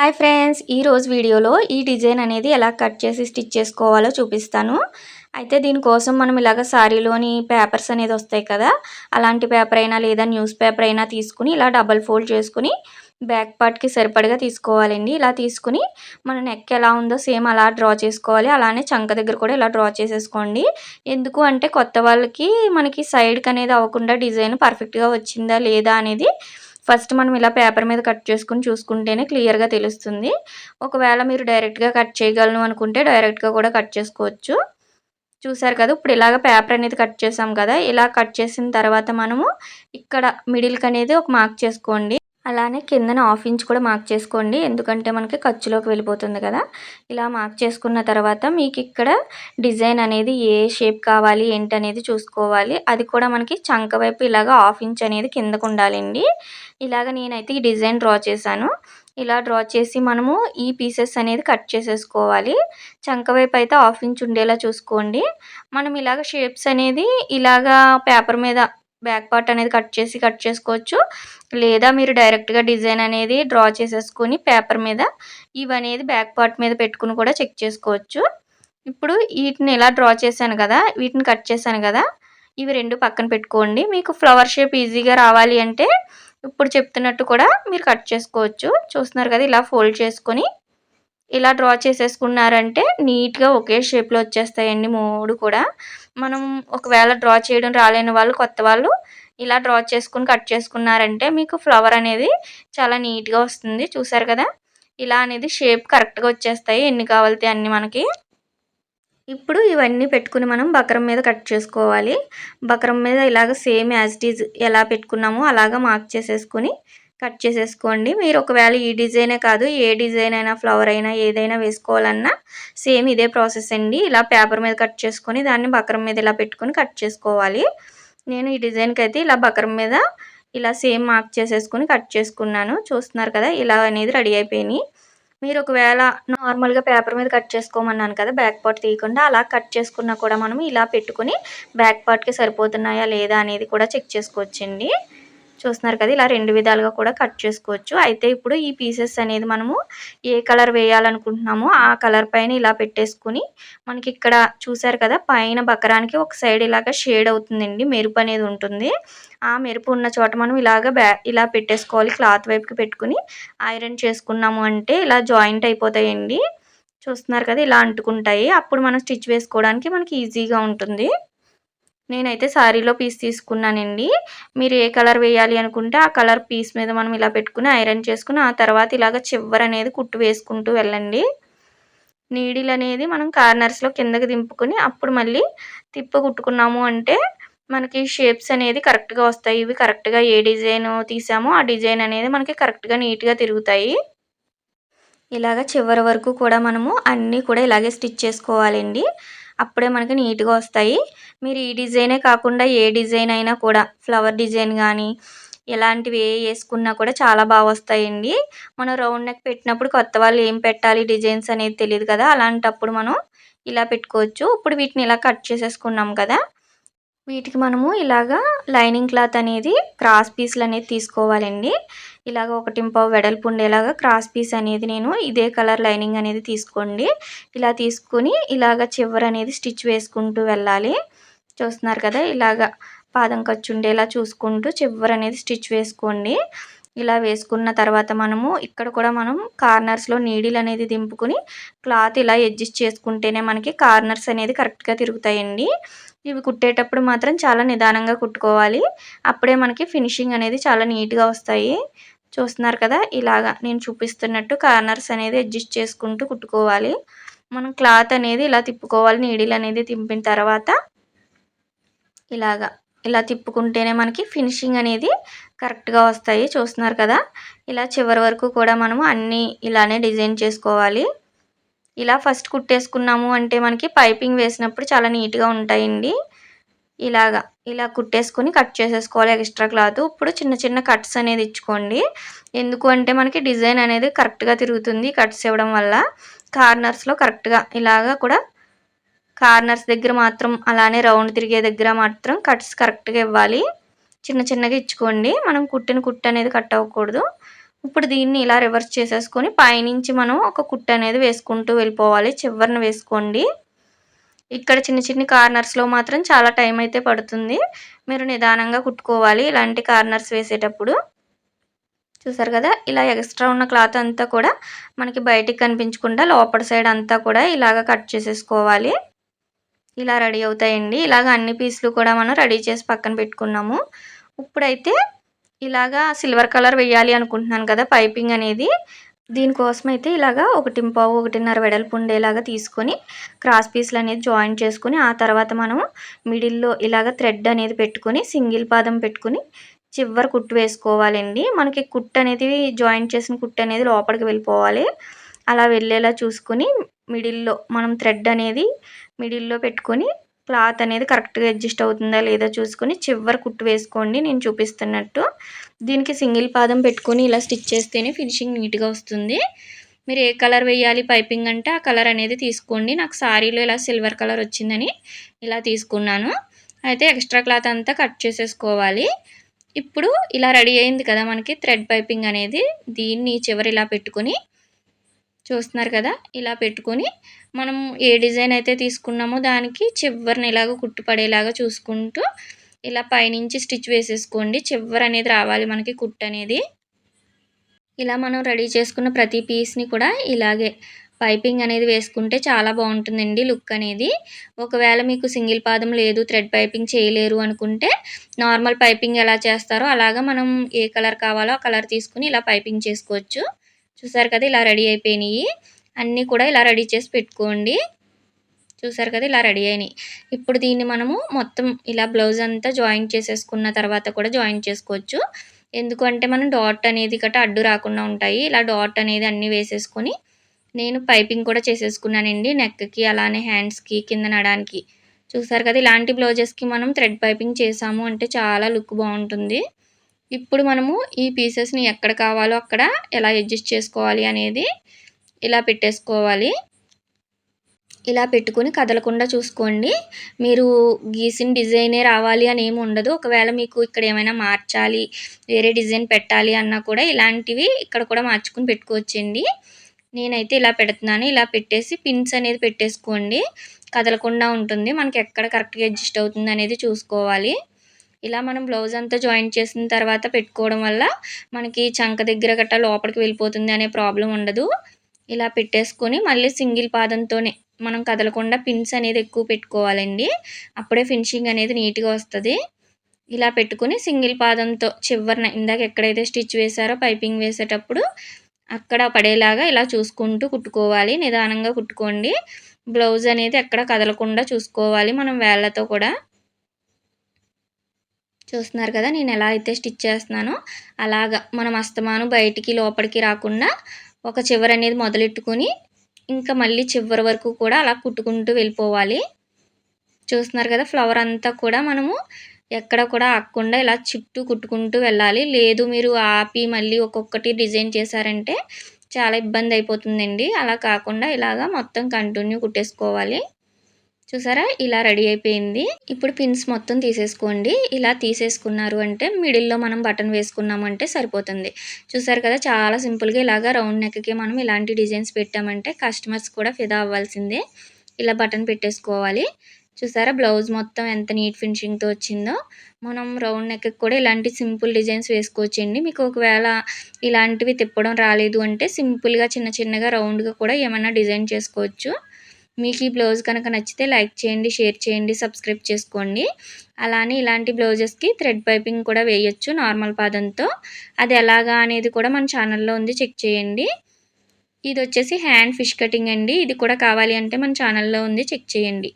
Hi friends ఈరోజు వీడియోలో ఈ డిజైన్ అనేది ఎలా కట్ చేసి స్టిచ్ చేసుకోవాలో చూపిస్తాను. అయితే దీనికోసం మనం ఇలాగ శారీలోని పేపర్స్ అనేది వస్తాయి కదా అలాంటి పేపర్ అయినా లేదా న్యూస్ పేపర్ అయినా తీసుకుని ఇలా డబల్ ఫోల్డ్ చేసుకుని బ్యాక్ పార్ట్కి సరిపడగా తీసుకోవాలండి. ఇలా తీసుకుని మన నెక్ ఎలా ఉందో సేమ్ అలా డ్రా చేసుకోవాలి. అలానే చంక దగ్గర కూడా ఇలా డ్రా చేసేసుకోండి. ఎందుకు అంటే కొత్త వాళ్ళకి మనకి సైడ్కి అనేది అవ్వకుండా డిజైన్ పర్ఫెక్ట్గా వచ్చిందా లేదా అనేది ఫస్ట్ మనం ఇలా పేపర్ మీద కట్ చేసుకుని చూసుకుంటేనే క్లియర్గా తెలుస్తుంది. ఒకవేళ మీరు డైరెక్ట్గా కట్ చేయగలను అనుకుంటే డైరెక్ట్గా కూడా కట్ చేసుకోవచ్చు. చూసారు కదా ఇప్పుడు ఇలాగ పేపర్ అనేది కట్ చేసాం కదా ఇలా కట్ చేసిన తర్వాత మనము ఇక్కడ మిడిల్కి అనేది ఒక మార్క్ చేసుకోండి. అలానే కిందన హాఫ్ ఇంచ్ కూడా మార్క్ చేసుకోండి. ఎందుకంటే మనకి ఖర్చులోకి వెళ్ళిపోతుంది కదా. ఇలా మార్క్ చేసుకున్న తర్వాత మీకు ఇక్కడ డిజైన్ అనేది ఏ షేప్ కావాలి ఏంటి అనేది చూసుకోవాలి. అది కూడా మనకి చంక వైపు ఇలాగ హాఫ్ ఇంచ్ అనేది కిందకు ఉండాలండి. ఇలాగ నేనైతే ఈ డిజైన్ డ్రా చేశాను. ఇలా డ్రా చేసి మనము ఈ పీసెస్ అనేది కట్ చేసేసుకోవాలి. చంక వైపు అయితే హాఫ్ ఇంచ్ ఉండేలా చూసుకోండి. మనం ఇలాగ షేప్స్ అనేది ఇలాగా పేపర్ మీద బ్యాక్ పార్ట్ అనేది కట్ చేసి కట్ చేసుకోవచ్చు. లేదా మీరు డైరెక్ట్గా డిజైన్ అనేది డ్రా చేసేసుకొని పేపర్ మీద ఇవనేది బ్యాక్ పార్ట్ మీద పెట్టుకుని కూడా చెక్ చేసుకోవచ్చు. ఇప్పుడు వీటిని ఇలా డ్రా చేశాను కదా వీటిని కట్ చేశాను కదా ఇవి రెండు పక్కన పెట్టుకోండి. మీకు ఫ్లవర్ షేప్ ఈజీగా రావాలి అంటే ఇప్పుడు చెప్తున్నట్టు కూడా మీరు కట్ చేసుకోవచ్చు. చూస్తున్నారు కదా ఇలా ఫోల్డ్ చేసుకొని ఇలా డ్రా చేసేసుకున్నారంటే నీట్గా ఒకే షేప్లో వచ్చేస్తాయండి మూడు కూడా. మనం ఒకవేళ డ్రా చేయడం రాలేని వాళ్ళు కొత్త వాళ్ళు ఇలా డ్రా చేసుకుని కట్ చేసుకున్నారంటే మీకు ఫ్లవర్ అనేది చాలా నీట్గా వస్తుంది. చూసారు కదా? ఇలా అనేది షేప్ కరెక్ట్గా వచ్చేస్తాయి. ఎన్ని కావాలితే అన్ని మనకి. ఇప్పుడు ఇవన్నీ పెట్టుకుని మనం బకరం మీద కట్ చేసుకోవాలి. బకరం మీద ఇలాగ సేమ్ యాజ్ ఈజ్ ఎలా పెట్టుకున్నామో అలాగా మార్క్ చేసేసుకుని కట్ చేసేసుకోండి. మీరు ఒకవేళ ఈ డిజైనే కాదు ఏ డిజైన్ అయినా ఫ్లవర్ అయినా ఏదైనా వేసుకోవాలన్నా సేమ్ ఇదే ప్రాసెస్ అండి. ఇలా పేపర్ మీద కట్ చేసుకొని దాన్ని బకరం మీద ఇలా పెట్టుకొని కట్ చేసుకోవాలి. నేను ఈ డిజైన్కి అయితే ఇలా బకరం మీద ఇలా సేమ్ మార్క్ చేసేసుకొని కట్ చేసుకున్నాను. చూస్తున్నారు కదా ఇలా అనేది రెడీ అయిపోయినాయి. మీరు ఒకవేళ నార్మల్గా పేపర్ మీద కట్ చేసుకోమన్నాను కదా బ్యాక్ పార్ట్ తీయకుండా అలా కట్ చేసుకున్నా కూడా మనం ఇలా పెట్టుకుని బ్యాక్ పార్ట్కి సరిపోతున్నాయా లేదా అనేది కూడా చెక్ చేసుకోవచ్చండి. చూస్తున్నారు కదా ఇలా రెండు విధాలుగా కూడా కట్ చేసుకోవచ్చు. అయితే ఇప్పుడు ఈ పీసెస్ అనేది మనము ఏ కలర్ వేయాలనుకుంటున్నామో ఆ కలర్ పైన ఇలా పెట్టేసుకుని మనకి ఇక్కడ చూసారు కదా పైన బకరానికి ఒక సైడ్ ఇలాగ షేడ్ అవుతుందండి మెరుపు అనేది ఉంటుంది. ఆ మెరుపు ఉన్న చోట మనం ఇలాగ బ్యా ఇలా పెట్టేసుకోవాలి క్లాత్ వైపుకి పెట్టుకుని ఐరన్ చేసుకున్నాము అంటే ఇలా జాయింట్ అయిపోతాయండి. చూస్తున్నారు కదా ఇలా అంటుకుంటాయి. అప్పుడు మనం స్టిచ్ వేసుకోవడానికి మనకి ఈజీగా ఉంటుంది. నేనైతే శారీలో పీస్ తీసుకున్నానండి. మీరు ఏ కలర్ వేయాలి అనుకుంటే ఆ కలర్ పీస్ మీద మనం ఇలా పెట్టుకుని ఐరన్ చేసుకుని ఆ తర్వాత ఇలాగ చివర అనేది కుట్టు వేసుకుంటూ వెళ్ళండి. నీడిల్ అనేది మనం కార్నర్స్లో కిందకి దింపుకొని అప్పుడు మళ్ళీ తిప్ప కుట్టుకున్నాము అంటే మనకి షేప్స్ అనేది కరెక్ట్గా వస్తాయి. ఇవి కరెక్ట్గా ఏ డిజైన్ తీసామో ఆ డిజైన్ అనేది మనకి కరెక్ట్గా నీట్గా తిరుగుతాయి. ఇలాగ చివరి వరకు కూడా మనము అన్నీ కూడా ఇలాగే స్టిచ్ చేసుకోవాలండి. అప్పుడే మనకి నీట్గా వస్తాయి. మీరు ఈ డిజైనే కాకుండా ఏ డిజైన్ అయినా కూడా ఫ్లవర్ డిజైన్ కానీ ఇలాంటివి ఏ వేసుకున్నా కూడా చాలా బాగా వస్తాయండి. మనం రౌండ్ నెక్ పెట్టినప్పుడు కొత్త వాళ్ళు ఏం పెట్టాలి డిజైన్స్ అనేది తెలియదు కదా అలాంటప్పుడు మనం ఇలా పెట్టుకోవచ్చు. ఇప్పుడు వీటిని ఇలా కట్ చేసేసుకున్నాం కదా వీటికి మనము ఇలాగా లైనింగ్ క్లాత్ అనేది క్రాస్ పీస్లు అనేది తీసుకోవాలండి. ఇలాగ ఒకటి పావు వెడల్పు ఉండేలాగా క్రాస్ పీస్ అనేది నేను ఇదే కలర్ లైనింగ్ అనేది తీసుకోండి. ఇలా తీసుకుని ఇలాగ చివర అనేది స్టిచ్ వేసుకుంటూ వెళ్ళాలి. చూస్తున్నారు కదా ఇలాగ పాదం ఖర్చు ఉండేలా చూసుకుంటూ చివర అనేది స్టిచ్ వేసుకోండి. ఇలా వేసుకున్న తర్వాత మనము ఇక్కడ కూడా మనం కార్నర్స్లో నీడిల్ అనేది దింపుకుని క్లాత్ ఇలా అడ్జస్ట్ చేసుకుంటేనే మనకి కార్నర్స్ అనేది కరెక్ట్గా తిరుగుతాయండి. ఇవి కుట్టేటప్పుడు మాత్రం చాలా నిదానంగా కుట్టుకోవాలి. అప్పుడే మనకి ఫినిషింగ్ అనేది చాలా నీట్గా వస్తాయి. చూస్తున్నారు కదా ఇలాగా నేను చూపిస్తున్నట్టు కార్నర్స్ అనేది అడ్జస్ట్ చేసుకుంటూ కుట్టుకోవాలి. మనం క్లాత్ అనేది ఇలా తిప్పుకోవాలి నీడిల్ అనేది తింపిన తర్వాత ఇలాగా. ఇలా తిప్పుకుంటేనే మనకి ఫినిషింగ్ అనేది కరెక్ట్గా వస్తాయి. చూస్తున్నారు కదా? ఇలా చివరి వరకు కూడా మనము అన్నీ ఇలానే డిజైన్ చేసుకోవాలి. ఇలా ఫస్ట్ కుట్టేసుకున్నాము అంటే మనకి పైపింగ్ వేసినప్పుడు చాలా నీట్గా ఉంటాయండి. ఇలాగా ఇలా కుట్టేసుకొని కట్ చేసేసుకోవాలి ఎక్స్ట్రా క్లాత్ ఇప్పుడు చిన్న చిన్న కట్స్ అనేది ఇచ్చుకోండి. ఎందుకు అంటే మనకి డిజైన్ అనేది కరెక్ట్గా తిరుగుతుంది కట్స్ ఇవ్వడం వల్ల. కార్నర్స్లో కరెక్ట్గా ఇలాగా కూడా కార్నర్స్ దగ్గర మాత్రం అలానే రౌండ్ తిరిగే దగ్గర మాత్రం కట్స్ కరెక్ట్గా ఇవ్వాలి. చిన్న చిన్నగా ఇచ్చుకోండి. మనం కుట్టిన కుట్టు అనేది కట్ అవ్వకూడదు. ఇప్పుడు దీన్ని ఇలా రివర్స్ చేసేసుకొని పైనుంచి మనం ఒక కుట్టు అనేది వేసుకుంటూ వెళ్ళిపోవాలి. చివరిన వేసుకోండి. ఇక్కడ చిన్న చిన్న కార్నర్స్లో మాత్రం చాలా టైం అయితే పడుతుంది. మీరు నిదానంగా కుట్టుకోవాలి ఇలాంటి కార్నర్స్ వేసేటప్పుడు. చూసారు కదా? ఇలా ఎక్స్ట్రా ఉన్న క్లాత్ అంతా కూడా మనకి బయటికి కనిపించకుండా లోపల సైడ్ అంతా కూడా ఇలాగ కట్ చేసేసుకోవాలి. ఇలా రెడీ అవుతాయండి. ఇలాగ అన్ని పీసులు కూడా మనం రెడీ చేసి పక్కన పెట్టుకున్నాము. ఇప్పుడైతే ఇలాగా సిల్వర్ కలర్ వేయాలి అనుకుంటున్నాను కదా పైపింగ్ అనేది. దీనికోసం అయితే ఇలాగా ఒకటి పావు ఒకటిన్నర వెడల్పు ఉండేలాగా తీసుకొని క్రాస్ పీస్లు అనేది జాయిన్ చేసుకొని ఆ తర్వాత మనం మిడిల్లో ఇలాగ థ్రెడ్ అనేది పెట్టుకొని సింగిల్ పాదం పెట్టుకొని చివరి కుట్టు వేసుకోవాలండి. మనకి కుట్టు అనేది జాయిన్ చేసిన కుట్టు అనేది లోపలికి వెళ్ళిపోవాలి. అలా వెళ్ళేలా చూసుకొని మిడిల్లో మనం థ్రెడ్ అనేది మిడిల్లో పెట్టుకొని క్లాత్ అనేది కరెక్ట్గా అడ్జస్ట్ అవుతుందా లేదా చూసుకొని చివరి కుట్టు వేసుకోండి నేను చూపిస్తున్నట్టు. దీనికి సింగిల్ పాదం పెట్టుకొని ఇలా స్టిచ్ చేస్తేనే ఫినిషింగ్ నీట్గా వస్తుంది. మీరు ఏ కలర్ వేయాలి పైపింగ్ అంటే ఆ కలర్ అనేది తీసుకోండి. నాకు సారీలో ఇలా సిల్వర్ కలర్ వచ్చిందని ఇలా తీసుకున్నాను. అయితే ఎక్స్ట్రా క్లాత్ అంతా కట్ చేసేసుకోవాలి. ఇప్పుడు ఇలా రెడీ అయింది కదా మనకి థ్రెడ్ పైపింగ్ అనేది. దీన్ని చివరి ఇలా పెట్టుకొని చూస్తున్నారు కదా? ఇలా పెట్టుకొని మనం ఏ డిజైన్ అయితే తీసుకున్నామో దానికి చివరిని ఇలాగ కుట్టుపడేలాగా చూసుకుంటూ ఇలా పైనుంచి స్టిచ్ వేసేసుకోండి. చివరి అనేది రావాలి మనకి కుట్టు అనేది. ఇలా మనం రెడీ చేసుకున్న ప్రతి పీస్ని కూడా ఇలాగే పైపింగ్ అనేది వేసుకుంటే చాలా బాగుంటుందండి లుక్ అనేది. ఒకవేళ మీకు సింగిల్ పాదం లేదు థ్రెడ్ పైపింగ్ చేయలేరు అనుకుంటే నార్మల్ పైపింగ్ ఎలా చేస్తారో అలాగా మనం ఏ కలర్ కావాలో ఆ కలర్ తీసుకుని ఇలా పైపింగ్ చేసుకోవచ్చు. చూసారు కదా ఇలా రెడీ అయిపోయినాయి. అన్నీ కూడా ఇలా రెడీ చేసి పెట్టుకోండి. చూసారు కదా ఇలా రెడీ అయినాయి. ఇప్పుడు దీన్ని మనము మొత్తం ఇలా బ్లౌజ్ అంతా జాయిన్ చేసేసుకున్న తర్వాత కూడా జాయిన్ చేసుకోవచ్చు. ఎందుకంటే మనం డాట్ అనేది గట్రా అడ్డు రాకుండా ఉంటాయి. ఇలా డాట్ అనేది అన్నీ వేసేసుకొని నేను పైపింగ్ కూడా చేసేసుకున్నానండి. నెక్కి అలానే హ్యాండ్స్కి కింద నడానికి. చూసారు కదా ఇలాంటి బ్లౌజెస్కి మనం థ్రెడ్ పైపింగ్ చేసాము అంటే చాలా లుక్ బాగుంటుంది. ఇప్పుడు మనము ఈ పీసెస్ని ఎక్కడ కావాలో అక్కడ ఎలా అడ్జస్ట్ చేసుకోవాలి అనేది ఇలా పెట్టేసుకోవాలి. ఇలా పెట్టుకుని కదలకుండా చూసుకోండి. మీరు గీసిన డిజైనే రావాలి అని ఏమి ఉండదు. ఒకవేళ మీకు ఇక్కడ ఏమైనా మార్చాలి వేరే డిజైన్ పెట్టాలి అన్నా కూడా ఇలాంటివి ఇక్కడ కూడా మార్చుకుని పెట్టుకోవచ్చండి. నేనైతే ఇలా పెడుతున్నాను. ఇలా పెట్టేసి పిన్స్ అనేది పెట్టేసుకోండి. కదలకుండా ఉంటుంది. మనకి ఎక్కడ కరెక్ట్గా అడ్జస్ట్ అవుతుంది అనేది చూసుకోవాలి. ఇలా మనం బ్లౌజ్ అంతా జాయింట్ చేసిన తర్వాత పెట్టుకోవడం వల్ల మనకి చంక దగ్గర గట్టా లోపలికి వెళ్ళిపోతుంది అనే ప్రాబ్లం ఉండదు. ఇలా పెట్టేసుకొని మళ్ళీ సింగిల్ పాదంతోనే మనం కదలకుండా పిన్స్ అనేది ఎక్కువ పెట్టుకోవాలండి. అప్పుడే ఫినిషింగ్ అనేది నీట్గా వస్తుంది. ఇలా పెట్టుకుని సింగిల్ పాదంతో చివరిన ఇందాక ఎక్కడైతే స్టిచ్ వేసారో పైపింగ్ వేసేటప్పుడు అక్కడ పడేలాగా ఇలా చూసుకుంటూ కుట్టుకోవాలి. నిదానంగా కుట్టుకోండి. బ్లౌజ్ అనేది ఎక్కడ కదలకుండా చూసుకోవాలి మనం వేళ్ళతో కూడా. చూస్తున్నారు కదా నేను ఎలా అయితే స్టిచ్ చేస్తున్నానో అలాగా మనం అస్తమానం బయటికి లోపలికి రాకుండా ఒక చివర అనేది మొదలెట్టుకొని ఇంకా మళ్ళీ చివరి వరకు కూడా అలా కుట్టుకుంటూ వెళ్ళిపోవాలి. చూస్తున్నారు కదా ఫ్లవర్ అంతా కూడా మనము ఎక్కడ కూడా ఆకుండా ఇలా చుట్టూ కుట్టుకుంటూ వెళ్ళాలి. లేదు మీరు ఆపి మళ్ళీ ఒక్కొక్కటి డిజైన్ చేశారంటే చాలా ఇబ్బంది అయిపోతుందండి. అలా కాకుండా ఇలాగా మొత్తం కంటిన్యూ కుట్టేసుకోవాలి. చూసారా? ఇలా రెడీ అయిపోయింది. ఇప్పుడు పిన్స్ మొత్తం తీసేసుకోండి. ఇలా తీసేసుకున్నారు అంటే మిడిల్లో మనం బటన్ వేసుకున్నామంటే సరిపోతుంది. చూసారు కదా? చాలా సింపుల్గా ఇలాగా రౌండ్ నెక్కి మనం ఇలాంటి డిజైన్స్ పెట్టామంటే కస్టమర్స్ కూడా ఫిదా అవ్వాల్సిందే. ఇలా బటన్ పెట్టేసుకోవాలి. చూసారా? బ్లౌజ్ మొత్తం ఎంత నీట్ ఫినిషింగ్తో వచ్చిందో. మనం రౌండ్ నెక్ కూడా ఇలాంటి సింపుల్ డిజైన్స్ వేసుకోవచ్చండి. మీకు ఒకవేళ ఇలాంటివి తిప్పడం రాలేదు అంటే సింపుల్గా చిన్న చిన్నగా రౌండ్గా కూడా ఏమైనా డిజైన్ చేసుకోవచ్చు. మీకు ఈ బ్లౌజ్ కనుక నచ్చితే లైక్ చేయండి షేర్ చేయండి సబ్స్క్రైబ్ చేసుకోండి. అలానే ఇలాంటి బ్లౌజెస్కి థ్రెడ్ పైపింగ్ కూడా వేయచ్చు నార్మల్ పాదంతో. అది ఎలాగా అనేది కూడా మన ఛానల్లో ఉంది చెక్ చేయండి. ఇది వచ్చేసి హ్యాండ్ ఫిష్ కటింగ్ అండి. ఇది కూడా కావాలి అంటే మన ఛానల్లో ఉంది చెక్ చేయండి.